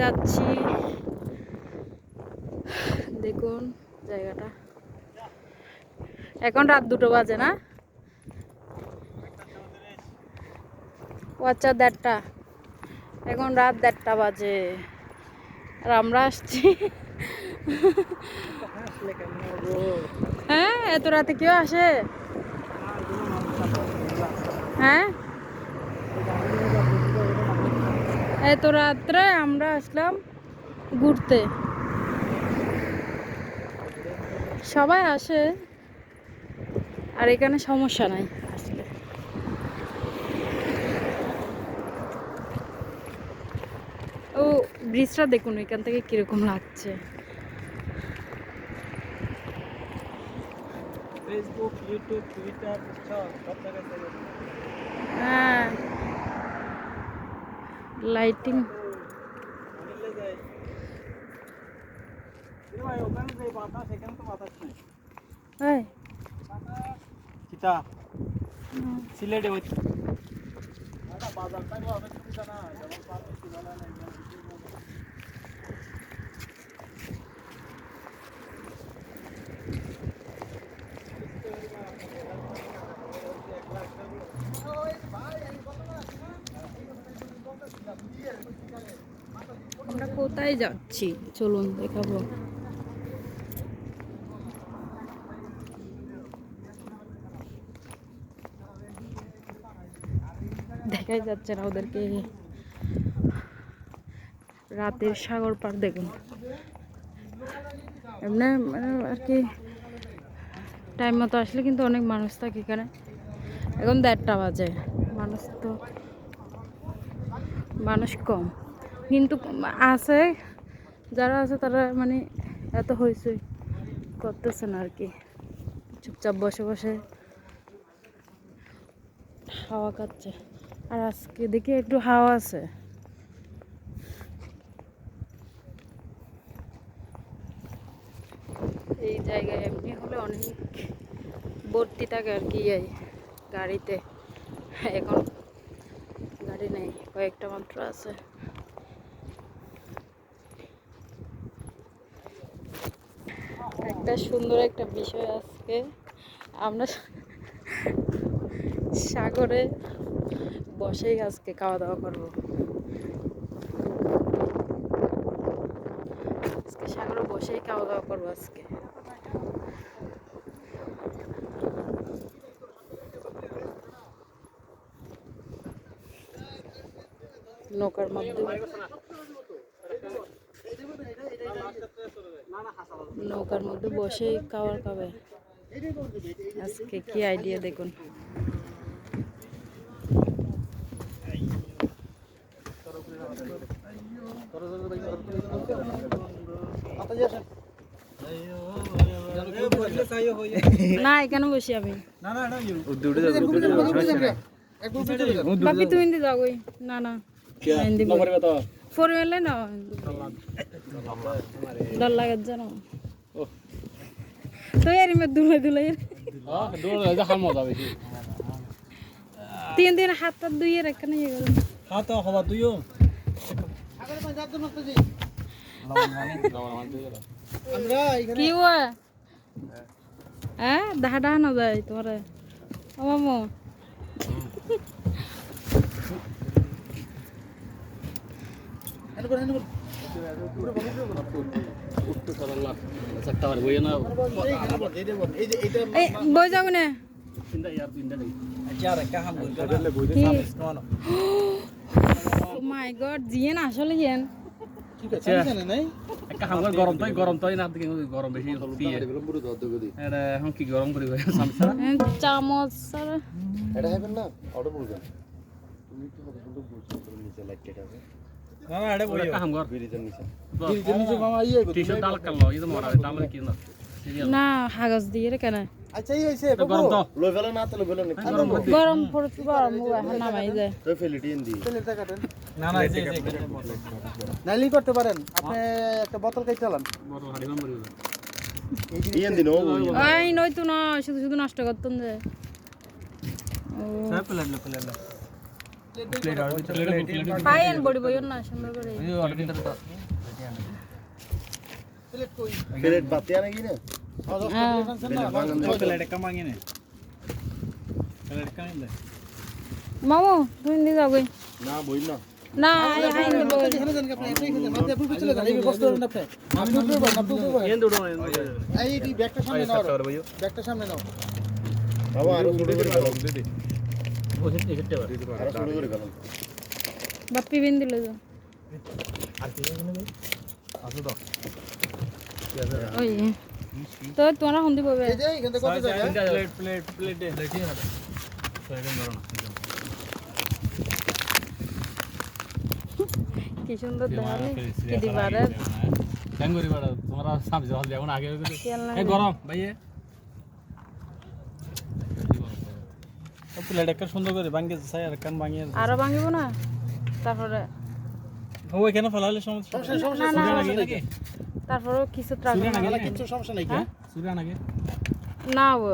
যাচ্ছি। দেখুন জায়গাটা। এখন রাত দুটো বাজে না? আচ্ছা দেড়টা। এখন রাত দেড়টা বাজে। আর আমরা আসছি। হ্যাঁ এত রাতে কেউ আসে? হ্যাঁ? এত রাত্রে আমরা আসলাম ঘুরতে। সবাই আসে আর এখানে সমস্যা নাই আসলে। ও ব্রিজটা দেখুন এখান থেকে কীরকম লাগছে। ফেসবুক ইউটিউব টুইটার সব সব জায়গায় হ্যাঁ লাইটিং মিলে যায় কিন্তু ভাই ওখানে যে বাতাস এখানে তো বাতাস নেই এই কিতা? সিলেটে বাজারটা তো অনেক সুবিধা না যেমন পানি কীভাবে না আমরা কোথায় যাচ্ছি? চলুন, দেখাবো। দেখাই যাচ্ছে না ওদেরকে। রাতের সাগর পার, দেখুন। এমনি মানে আর কি টাইম মতো আসলে কিন্তু অনেক মানুষ থাকে এখানে। এখন দেড়টা বাজে। মানুষ তো মানুষ কম। কিন্তু আছে, যারা আছে তারা মানে এত হয়েছে করতেছে না আর কি। চুপচাপ বসে বসে হাওয়া খাচ্ছে। আর আজকে দেখি একটু হাওয়া আছে। এই জায়গায় এমনি হলে অনেক ভর্তি থাকে আর কি গাড়িতে। এখন গাড়ি নেই, কয়েকটা মাত্র আছে। একটা সুন্দর একটা বিষয় আজকে। আমরা সাগরে বসেই আজকে খাওয়া দাওয়া করব। আজকে সাগরে বসেই খাওয়া দাওয়া করব আজকে। নৌকার মাধ্যমে। নৌকার মধ্যে বসে খাবার খাবে। আজকে কি আইডিয়া দেখুন। না এখানে বসি আমি। না না না বাপি তুমি হিন্দি যাও না না। ফোর মেলে না? ডর লাগে জানো তো এর মে দুলে দুলে তিন দিন হাত টাত ধুয়ে রেখে নিয়ে গেল। হ্যাঁ তো হবা তুইও। কি হ্যাঁ? দেখা দেখা না যায় তোমার। ও মামু এনে করে এনে করে এই যে এটা এই বই যাও না মাই গড জিয়েন আসলে জিয়েন গরম তো গরম তো না গরম বেশি এখন কি গরম করি চামচ এটা না অর্ডার বলবেন তুমি একটু হবে সুন্দর বলছো তুমি নিচে লাইট কেটে না না এটা বই একটা হাঙ্গর ব্রিজের নিচে দিদি নিচে মামা ইয়ে টি শার্ট ডাল কালো এই তো মরা দাম কি না না কাগজ দিয়ে রে কেন আচ্ছা এই হইছে গরম তো লই ফেলে না তাহলে ফেলে নাকি গরম পড়তে গরম এখন নামাই যায় তো ফেলে টিন দি না না এই যে নাইলি করতে পারেন আপনি একটা বোতল খাই চালান বড় হাড়ি মামরি টিন দিন ও এই নয়তো না শুধু শুধু নষ্ট করতেন যে ও প্লেট প্লেট পায়েন বড়ি বইন না সুন্দর করে এই অর্ডার দিতে তো প্লেট কই প্লেট মামু তুমি নিয়ে যাও না বই না না বাপ্পি বিন দিল তো। ওই তো তোমরা হন্দি পাবে এই যে কি সুন্দর দেখালে কি দিবারে। কেন করি বড় তোমরা সামনে জল যাও না আগে গরম ভাইয়া। প্লেট একটা সুন্দর করে ভাঙিয়ে চাই আর কান ভাঙিয়ে আরও ভাঙিব না? তারপরে ও এখানে ফেলালে সমস্যা সমস্যা নাকি? তারপরে কিছু ট্রাক কিছু সমস্যা নাকি সুরা নাকি না ও।